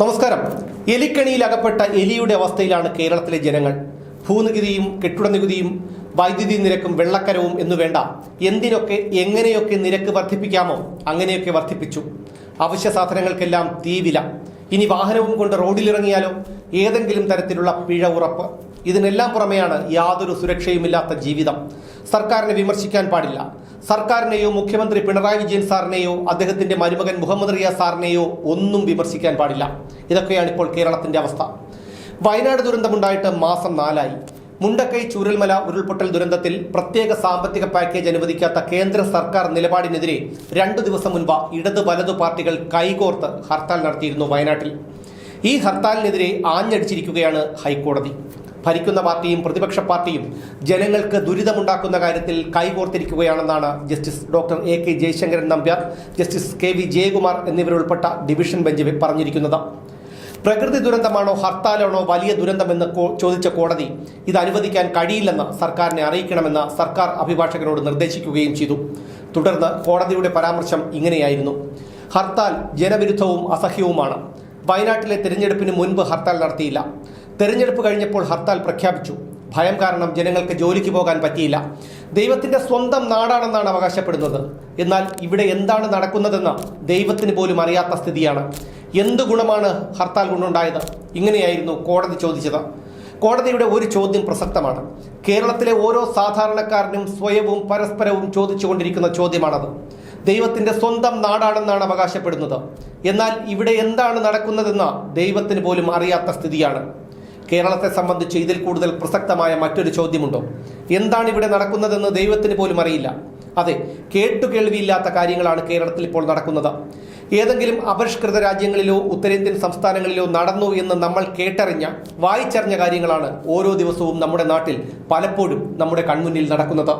നമസ്കാരം. എലിക്കണിയിൽ അകപ്പെട്ട എലിയുടെ അവസ്ഥയിലാണ് കേരളത്തിലെ ജനങ്ങൾ. ഭൂനികുതിയും കെട്ടിട നികുതിയും വൈദ്യുതി നിരക്കും വെള്ളക്കരവും എന്നു വേണ്ട എന്തിനൊക്കെ എങ്ങനെയൊക്കെ നിരക്ക് വർദ്ധിപ്പിക്കാമോ അങ്ങനെയൊക്കെ വർദ്ധിപ്പിച്ചു. അവശ്യ സാധനങ്ങൾക്കെല്ലാം തീവില ഇനി വാഹനവും കൊണ്ട് റോഡിലിറങ്ങിയാലോ? ഏതെങ്കിലും തരത്തിലുള്ള പിഴ ഉറപ്പ്. ഇതിനെല്ലാം പുറമെയാണ് യാതൊരു സുരക്ഷയുമില്ലാത്ത ജീവിതം. സർക്കാരിനെ വിമർശിക്കാൻ പാടില്ല. സർക്കാരിനെയോ മുഖ്യമന്ത്രി പിണറായി വിജയൻ സാറിനെയോ അദ്ദേഹത്തിന്റെ മരുമകൻ മുഹമ്മദ് റിയ സാറിനെയോ ഒന്നും വിമർശിക്കാൻ പാടില്ല. ഇതൊക്കെയാണ് ഇപ്പോൾ കേരളത്തിന്റെ അവസ്ഥ. വയനാട് ദുരന്തമുണ്ടായിട്ട് മാസം നാലായി. മുണ്ടക്കൈ ചൂരൽമല ഉരുൾപൊട്ടൽ ദുരന്തത്തിൽ പ്രത്യേക സാമ്പത്തിക പാക്കേജ് അനുവദിക്കാത്ത കേന്ദ്ര സർക്കാർ നിലപാടിനെതിരെ രണ്ടു ദിവസം മുൻപ് ഇടതു വലതു പാർട്ടികൾ കൈകോർത്ത് ഹർത്താൽ നടത്തിയിരുന്നു വയനാട്ടിൽ. ഈ ഹർത്താലിനെതിരെ ആഞ്ഞടിച്ചിരിക്കുകയാണ് ഹൈക്കോടതി. ഭരിക്കുന്ന പാർട്ടിയും പ്രതിപക്ഷ പാർട്ടിയും ജനങ്ങൾക്ക് ദുരിതമുണ്ടാക്കുന്ന കാര്യത്തിൽ കൈകോർത്തിരിക്കുകയാണെന്നാണ് justice doctor A K Jayasankaran Nambiar justice K V Jayakumar എന്നിവരുൾപ്പെട്ട division bench പറഞ്ഞിരിക്കുന്നത്. പ്രകൃതി ദുരന്തമാണോ ഹർത്താലാണോ വലിയ ദുരന്തമെന്ന് ചോദിച്ച കോടതി ഇത് അനുവദിക്കാൻ കഴിയില്ലെന്ന് സർക്കാരിനെ അറിയിക്കണമെന്ന് സർക്കാർ അഭിഭാഷകരോട് നിർദ്ദേശിക്കുകയും ചെയ്തു. തുടർന്ന് കോടതിയുടെ പരാമർശം ഇങ്ങനെയായിരുന്നു. ഹർത്താൽ ജനവിരുദ്ധവും അസഹ്യവുമാണ്. വയനാട്ടിലെ തിരഞ്ഞെടുപ്പിന് മുൻപ് ഹർത്താൽ നടത്തിയില്ല. തെരഞ്ഞെടുപ്പ് കഴിഞ്ഞപ്പോൾ ഹർത്താൽ പ്രഖ്യാപിച്ചു. ഭയം കാരണം ജനങ്ങൾക്ക് ജോലിക്ക് പോകാൻ പറ്റിയില്ല. ദൈവത്തിന്റെ സ്വന്തം നാടാണെന്നാണ് അവകാശപ്പെടുന്നത്. എന്നാൽ ഇവിടെ എന്താണ് നടക്കുന്നതെന്ന് ദൈവത്തിന് പോലും അറിയാത്ത സ്ഥിതിയാണ്. എന്ത് ഗുണമാണ് ഹർത്താൽ കൊണ്ടുണ്ടായത്? ഇങ്ങനെയായിരുന്നു കോടതി ചോദിച്ചത്. കോടതിയുടെ ഒരു ചോദ്യം പ്രസക്തമാണ്. കേരളത്തിലെ ഓരോ സാധാരണക്കാരനും സ്വയവും പരസ്പരവും ചോദിച്ചുകൊണ്ടിരിക്കുന്ന ചോദ്യമാണത്. ദൈവത്തിന്റെ സ്വന്തം നാടാണെന്നാണ് അവകാശപ്പെടുന്നത്. എന്നാൽ ഇവിടെ എന്താണ് നടക്കുന്നതെന്ന് ദൈവത്തിന് പോലും അറിയാത്ത സ്ഥിതിയാണ്. കേരളത്തെ സംബന്ധിച്ച് ഇതിൽ കൂടുതൽ പ്രസക്തമായ മറ്റൊരു ചോദ്യമുണ്ടോ? എന്താണ് ഇവിടെ നടക്കുന്നതെന്ന് ദൈവത്തിന് പോലും അറിയില്ല. അതെ കേട്ടുകേൾവിയില്ലാത്ത കാര്യങ്ങളാണ് കേരളത്തിൽ ഇപ്പോൾ നടക്കുന്നത്. ഏതെങ്കിലും അപരിഷ്കൃത രാജ്യങ്ങളിലോ ഉത്തരേന്ത്യൻ സംസ്ഥാനങ്ങളിലോ നടന്നു എന്ന് നമ്മൾ കേട്ടറിഞ്ഞ വായിച്ചറിഞ്ഞ കാര്യങ്ങളാണ് ഓരോ ദിവസവും നമ്മുടെ നാട്ടിൽ പലപ്പോഴും നമ്മുടെ കൺമുന്നിൽ നടക്കുന്നത്.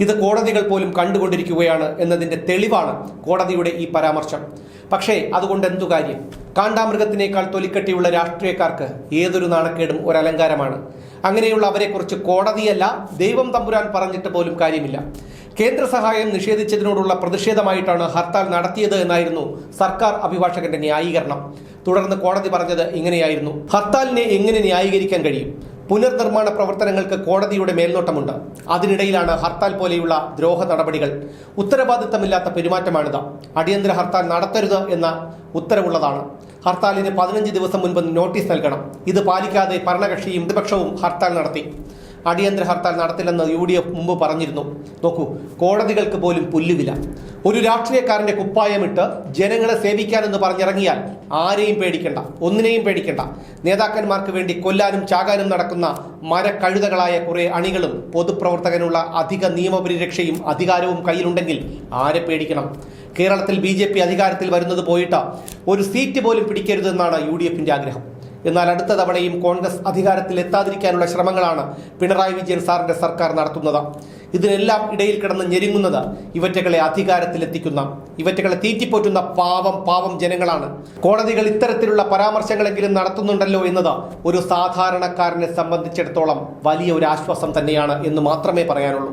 ഇത് കോടതികൾ പോലും കണ്ടുകൊണ്ടിരിക്കുകയാണ് എന്നതിന്റെ തെളിവാണ് കോടതിയുടെ ഈ പരാമർശം. പക്ഷേ അതുകൊണ്ട് എന്തു കാര്യം? കാണ്ടാമൃഗത്തിനേക്കാൾ തൊലിക്കട്ടിയുള്ള രാഷ്ട്രീയക്കാർക്ക് ഏതൊരു നാണക്കേടും ഒരലങ്കാരമാണ്. അങ്ങനെയുള്ള അവരെക്കുറിച്ച് കോടതിയല്ല ദൈവം തമ്പുരാൻ പറഞ്ഞിട്ട് പോലും കാര്യമില്ല. കേന്ദ്ര സഹായം നിഷേധിച്ചതിനോടുള്ള പ്രതിഷേധമായിട്ടാണ് ഹർത്താൽ നടത്തിയത് എന്നായിരുന്നു സർക്കാർ അഭിഭാഷകന്റെ ന്യായീകരണം. തുടർന്ന് കോടതി പറഞ്ഞത് ഇങ്ങനെയായിരുന്നു. ഹർത്താലിനെ എങ്ങനെ ന്യായീകരിക്കാൻ കഴിയും? പുനർനിർമ്മാണ പ്രവർത്തനങ്ങൾക്ക് കോടതിയുടെ മേൽനോട്ടമുണ്ട്. അതിനിടയിലാണ് ഹർത്താൽ പോലെയുള്ള ദ്രോഹ നടപടികൾ. ഉത്തരവാദിത്തമില്ലാത്ത പെരുമാറ്റമാണിത്. അടിയന്തര ഹർത്താൽ നടത്തരുത് എന്ന ഉത്തരവുള്ളതാണ്. ഹർത്താലിന് പതിനഞ്ച് ദിവസം മുൻപ് നോട്ടീസ് നൽകണം. ഇത് പാലിക്കാതെ ഭരണകക്ഷിയും പ്രതിപക്ഷവും ഹർത്താൽ നടത്തി. അടിയന്തര ഹർത്താൽ നടത്തില്ലെന്ന് യു ഡി എഫ് മുമ്പ് പറഞ്ഞിരുന്നു. നോക്കൂ കോടതികൾക്ക് പോലും പുല്ലുവില. ഒരു രാഷ്ട്രീയക്കാരന്റെ കുപ്പായമിട്ട് ജനങ്ങളെ സേവിക്കാനെന്ന് പറഞ്ഞിറങ്ങിയാൽ ആരെയും പേടിക്കണ്ട ഒന്നിനെയും പേടിക്കണ്ട. നേതാക്കന്മാർക്ക് വേണ്ടി കൊല്ലാനും ചാകാനും നടക്കുന്ന മരക്കഴുതകളായ കുറേ അണികളും പൊതുപ്രവർത്തകനുള്ള അധിക നിയമപരിരക്ഷയും അധികാരവും കയ്യിലുണ്ടെങ്കിൽ ആരെ പേടിക്കണം? കേരളത്തിൽ ബി അധികാരത്തിൽ വരുന്നത് പോയിട്ട് ഒരു സീറ്റ് പോലും പിടിക്കരുതെന്നാണ് യു ഡി എഫിന്റെ ആഗ്രഹം. എന്നാൽ അടുത്ത തവണയും കോൺഗ്രസ് അധികാരത്തിൽ എത്താതിരിക്കാനുള്ള ശ്രമങ്ങളാണ് പിണറായി വിജയൻ സാറിന്റെ സർക്കാർ നടത്തുന്നത്. ഇതിനെല്ലാം ഇടയിൽ കിടന്ന് ഞെരുങ്ങുന്നത് ഇവറ്റകളെ അധികാരത്തിലെത്തിക്കുന്ന ഇവറ്റകളെ തീറ്റിപ്പോറ്റുന്ന പാവം പാവം ജനങ്ങളാണ്. കോടതികൾ ഇത്തരത്തിലുള്ള പരാമർശങ്ങളെങ്കിലും നടത്തുന്നുണ്ടല്ലോ എന്നത് ഒരു സാധാരണക്കാരനെ സംബന്ധിച്ചിടത്തോളം വലിയ ഒരു ആശ്വാസം തന്നെയാണ് എന്ന് മാത്രമേ പറയാനുള്ളൂ.